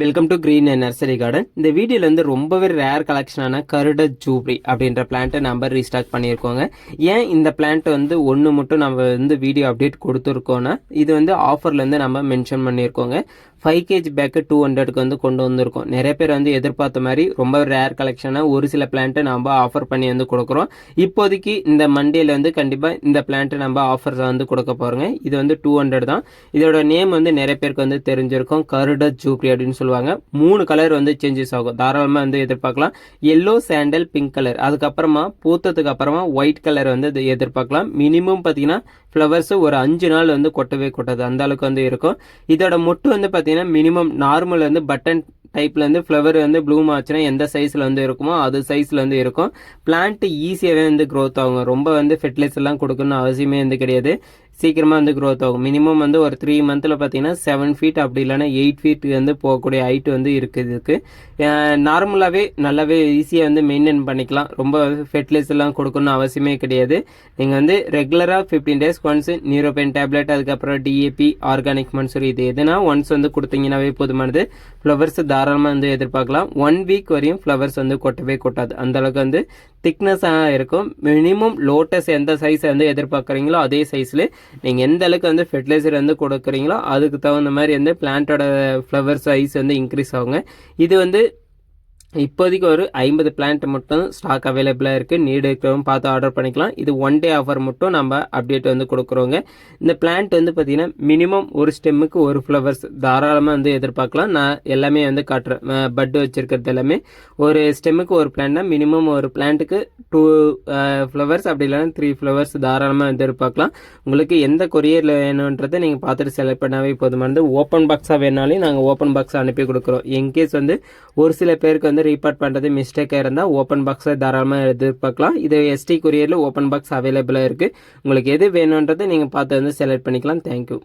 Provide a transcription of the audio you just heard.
Welcome to green and nursery garden இந்த வீடியோல வந்து ரொம்பவே ரேர் கலெக்ஷனான கருட ஜூப்ரி அப்படின்ற பிளான்ட்டை நம்ம ரீஸ்டாக் பண்ணியிருக்கோங்க. ஏன் இந்த பிளான்ட் வந்து ஒன்று மட்டும் நம்ம வந்து வீடியோ அப்டேட் கொடுத்துருக்கோன்னா இது வந்து ஆஃபர்லேருந்து நம்ம மென்ஷன் பண்ணியிருக்கோங்க. ஃபைவ் கேஜி பேக்கு டூ ஹண்ட்ரடுக்கு வந்து கொண்டு வந்திருக்கோம். நிறைய பேர் வந்து எதிர்பார்த்த மாதிரி ரொம்ப ரேர் கலெக்ஷனாக ஒரு சில பிளான்ட்டை நம்ம ஆஃபர் பண்ணி வந்து கொடுக்குறோம். இப்போதைக்கு இந்த மண்டேல வந்து கண்டிப்பாக இந்த பிளான்ட்டை நம்ம ஆஃபர்ஸ் வந்து கொடுக்க போகிறோங்க இது வந்து டூ ஹண்ட்ரட் தான். இதோட நேம் வந்து நிறைய பேருக்கு வந்து தெரிஞ்சிருக்கும். கருட ஜூப்ரி அப்படின்னு சொல்லுவாங்க. மூணு கலர் வந்து சேஞ்சஸ் ஆகும். தாராளமாக வந்து எதிர்பார்க்கலாம். எல்லோ சாண்டல் பிங்க் கலர் அதுக்கப்புறமா பூத்ததுக்கு அப்புறமா ஒயிட் கலர் வந்து எதிர்பார்க்கலாம். மினிமம் பார்த்தீங்கன்னா ஃப்ளவர்ஸ் ஒரு அஞ்சு நாள் வந்து கொட்டவே கொட்டாது. அந்த அளவுக்கு வந்து இருக்கும். இதோட மொட்டு வந்து பார்த்தீங்கன்னா மினிமம் நார்மல் வந்து பட்டன் டைப்பில் வந்து ஃப்ளவர் வந்து ப்ளூம் ஆச்சுன்னா எந்த சைஸில் வந்து இருக்குமோ அது சைஸில் வந்து இருக்கும். பிளான்ட் ஈஸியாகவே வந்து க்ரோத் ஆகும். ரொம்ப வந்து ஃபெர்டிலைசர்லாம் கொடுக்கணும்னு அவசியமே வந்து கிடையாது. சீக்கிரமாக வந்து க்ரோத் ஆகும். மினிமம் வந்து ஒரு த்ரீ மந்தில் பார்த்தீங்கன்னா செவன் ஃபீட் அப்படி இல்லைன்னா எயிட் ஃபீட் வந்து போகக்கூடிய ஹைட் வந்து இருக்குது இதுக்கு. நார்மலாகவே நல்லாவே ஈஸியாக வந்து மெயின்டைன் பண்ணிக்கலாம். ரொம்ப ஃபெர்டிலைசர்லாம் கொடுக்கணும்னு அவசியமே கிடையாது. நீங்கள் வந்து ரெகுலராக ஃபிஃப்டீன் டேஸ் ஒன்ஸ் நியூரோபென் டேப்லெட் அதுக்கப்புறம் டிஏபி ஆர்கானிக் மன்சூரி இது எதுனா ஒன்ஸ் வந்து கொடுத்தீங்கன்னாவே போதுமானது. ஃப்ளவர்ஸ் தாராளமாக வந்து எதிர்பார்க்கலாம். ஒன் வீக் வரையும் ஃப்ளவர்ஸ் வந்து கொட்டவே கொட்டாது. அந்த அளவுக்கு வந்து திக்னஸாக இருக்கும். மினிமம் லோட்டஸ் எந்த சைஸ் வந்து எதிர்பார்க்குறீங்களோ அதே சைஸில் நீங்கள் எந்த அளவுக்கு வந்து ஃபெர்டிலைசர் வந்து கொடுக்குறீங்களோ அதுக்கு தகுந்த மாதிரி வந்து பிளான்ட்டோட ஃப்ளவர் சைஸ் வந்து இன்க்ரீஸ் ஆகுங்க. இது வந்து இப்போதைக்கு ஒரு ஐம்பது பிளான்ட் மட்டும் ஸ்டாக் அவைலபிளாக இருக்குது நீடு இருக்கிறவங்க பார்த்து ஆர்டர் பண்ணிக்கலாம். இது ஒன் டே ஆஃபர் மட்டும் நம்ம அப்டேட் வந்து கொடுக்குறோங்க. இந்த பிளான்ட் வந்து பார்த்திங்கன்னா மினிமம் ஒரு ஸ்டெம்முக்கு ஒரு ஃப்ளவர்ஸ் தாராளமாக வந்து எதிர்பார்க்கலாம். நான் எல்லாமே வந்து காட்டுறேன் பட்டு வச்சுருக்கிறது எல்லாமே. ஒரு ஸ்டெம்முக்கு ஒரு பிளான்ட்னா மினிமம் ஒரு பிளான்ட்டுக்கு டூ ஃப்ளவர்ஸ் அப்படி இல்லைன்னா த்ரீ ஃப்ளவர்ஸ் தாராளமாக எதிர்பார்க்கலாம். உங்களுக்கு எந்த கொரியரில் வேணுன்றதை நீங்கள் பார்த்துட்டு செலக்ட் பண்ணாவே போதுமானது. ஓப்பன் பாக்ஸாக வேணாலும் நாங்கள் ஓப்பன் பாக்ஸ் அனுப்பி கொடுக்குறோம். இன்கேஸ் வந்து ஒரு சில பேருக்கு வந்து வந்து ரீபார்ட் பண்ணுறது மிஸ்டேக்காக இருந்தால் ஓப்பன் பாக்ஸை தாராளமாக எதிர்பார்க்கலாம். இது எஸ்டி கொரியரில் ஓப்பன் பாக்ஸ் அவைலபிளாக இருக்குது உங்களுக்கு எது வேணுன்றதை நீங்கள் பார்த்து வந்து செலக்ட் பண்ணிக்கலாம். தேங்க்யூ